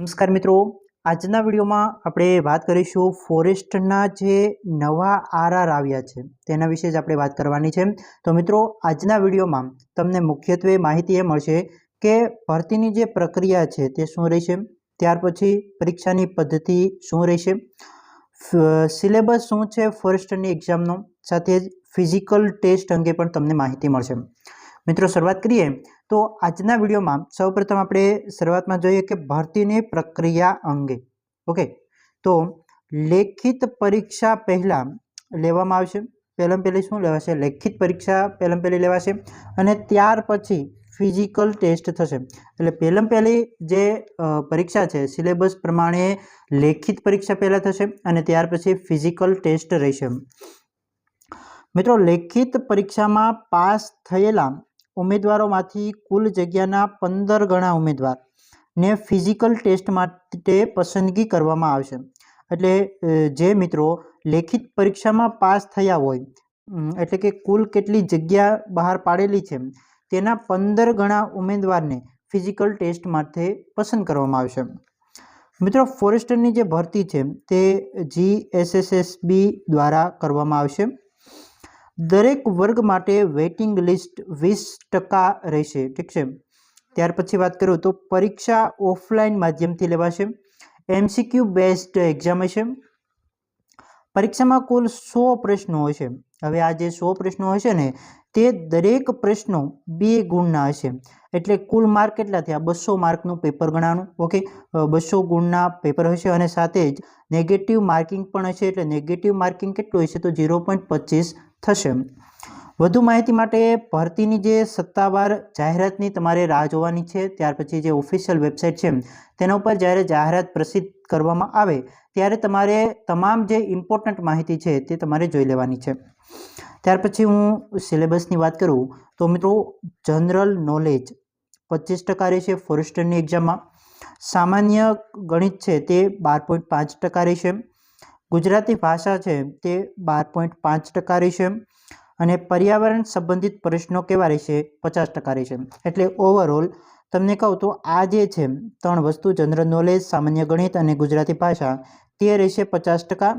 નમસ્કાર મિત્રો. આજના વિડીયોમાં આપણે વાત કરીશું ફોરેસ્ટના જે નવા આરઆર આવ્યા છે, તેના વિશે જ આપણે વાત કરવાની છે. તો મિત્રો, આજના વિડીયોમાં તમને મુખ્યત્વે માહિતી એ મળશે કે ભરતીની જે પ્રક્રિયા છે તે શું રહેશે, ત્યાર પછી પરીક્ષાની પદ્ધતિ શું રહેશે સિલેબસ શું છે ફોરેસ્ટની એક્ઝામનો, સાથે જ ફિઝિકલ ટેસ્ટ અંગે પણ તમને માહિતી મળશે. મિત્રો, શરૂઆત કરીએ. તો આજના વિડીયોમાં સૌપ્રથમ આપણે શરૂઆતમાં જોઈએ કે ભરતીની પ્રક્રિયા અંગે. ઓકે? તો લેખિત પરીક્ષા પહેલાં લેવામાં આવશે. પહેલાં પહેલી શું લેવાશે? લેખિત પરીક્ષા પહેલાં પહેલી લેવાશે અને ત્યાર પછી ફિઝિકલ ટેસ્ટ થશે. એટલે પહેલાં પહેલી જે પરીક્ષા છે, સિલેબસ પ્રમાણે લેખિત પરીક્ષા પહેલાં થશે અને ત્યાર પછી ફિઝિકલ ટેસ્ટ રહેશે. મિત્રો, લેખિત પરીક્ષામાં પાસ થયેલા ઉમેદવારોમાંથી કુલ જગ્યાના પંદર ગણા ઉમેદવારને ફિઝિકલ ટેસ્ટ માટે પસંદગી કરવામાં આવશે. એટલે જે મિત્રો લેખિત પરીક્ષામાં પાસ થયા હોય એટલે કે કુલ કેટલી જગ્યા બહાર પાડેલી છે, તેના પંદર ગણા ઉમેદવારને ફિઝિકલ ટેસ્ટ માટે પસંદ કરવામાં આવશે. મિત્રો ફોરેસ્ટરની જે ભરતી છે, તે જી એસએસએસબી દ્વારા કરવામાં આવશે. દરેક વર્ગ માટે વેઇટિંગ લિસ્ટ વીસ ટકા રહેશે. ઠીક છે? ત્યાર પછી વાત કરું તો પરીક્ષા ઓફલાઈન માધ્યમથી લેવાશે. એમસીક્યુ બેસ્ડ એક્ઝામ હશે. પરીક્ષામાં કુલ સો પ્રશ્નો હશે હવે આ જે સો પ્રશ્નો હશે ને, તે દરેક પ્રશ્નો બે ગુણના હશે. એટલે કુલ માર્ક કેટલા થયા? બસો માર્કનું પેપર ગણાનું ઓકે? બસો ગુણના પેપર હશે અને સાથે જ નેગેટિવ માર્કિંગ પણ હશે. એટલે નેગેટિવ માર્કિંગ કેટલું હશે? તો ઝીરો પોઈન્ટ પચીસ થશે. વધુ માહિતી માટે ભરતીની જે સત્તાવાર જાહેરાતની તમારે રાહ જોવાની છે, ત્યાર પછી જે ઓફિશિયલ વેબસાઇટ છે, તેના ઉપર જ્યારે જાહેરાત પ્રસિદ્ધ કરવામાં આવે, ત્યારે તમારે તમામ જે ઇમ્પોર્ટન્ટ માહિતી છે, તે તમારે જોઈ લેવાની છે. ત્યાર પછી હું સિલેબસની વાત કરું, તો મિત્રો જનરલ નોલેજ પચીસ ટકા રહેશે ફોરેસ્ટરની એક્ઝામમાં સામાન્ય ગણિત છે, તે બાર પોઈન્ટ પાંચ ટકા રહેશે. ગુજરાતી ભાષા છે તે બાર પોઈન્ટ પાંચ ટકા રહેશે અને પર્યાવરણ સંબંધિત પ્રશ્નો કેવા રહેશે? પચાસ ટકા રહેશે એટલે ઓવરઓલ તમને કહું તો આ જે છે ત્રણ વસ્તુ જનરલ નોલેજ સામાન્ય ગણિત અને ગુજરાતી ભાષા તે રહેશે પચાસ ટકા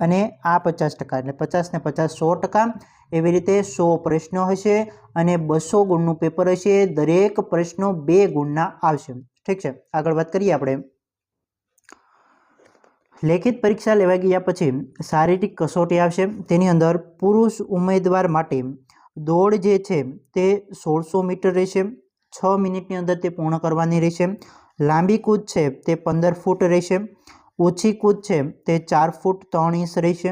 અને આ પચાસ ટકા. એટલે પચાસ ને પચાસ સો ટકા એવી રીતે સો પ્રશ્નો હશે અને બસો ગુણનું પેપર હશે. દરેક પ્રશ્નો બે ગુણના આવશે. ઠીક છે? આગળ વાત કરીએ આપણે. લેખિત પરીક્ષા લેવાઈ ગયા પછી શારીરિક કસોટી આવશે. તેની અંદર પુરુષ ઉમેદવાર માટે દોડ જે છે તે સોળસો મીટર રહેશે. છ મિનિટની અંદર તે પૂર્ણ કરવાની રહેશે. લાંબી કૂદ છે તે પંદર ફૂટ રહેશે. ઓછી કૂદ છે તે ચાર ફૂટ ત્રણ ઇંચ રહેશે.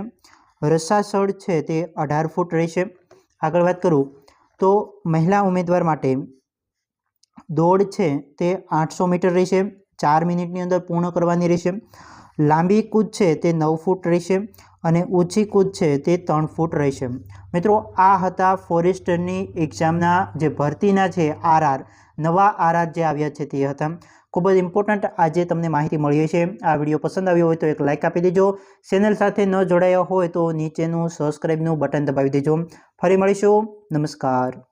રસાસળ છે તે અઢાર ફૂટ રહેશે. આગળ વાત કરું તો મહિલા ઉમેદવાર માટે દોડ છે તે આઠસો મીટર રહેશે. ચાર મિનિટની અંદર પૂર્ણ કરવાની રહેશે. લાંબી કૂદ છે તે નવ ફૂટ રહેશે અને ઊંચી કૂદ છે તે ત્રણ ફૂટ રહેશે. મિત્રો, આ હતા ફોરેસ્ટરની એક્ઝામના જે ભરતીના છે આરઆર, નવા આરઆર જે આવ્યા છે તે હતા. ખૂબ જ ઇમ્પોર્ટન્ટ આજે તમને માહિતી મળી છે આ વીડિયો પસંદ આવ્યો હોય તો એક લાઇક આપી દેજો. ચેનલ સાથે ન જોડાયા હોય તો નીચેનું સબસ્ક્રાઈબનું બટન દબાવી દેજો. ફરી મળીશું. નમસ્કાર.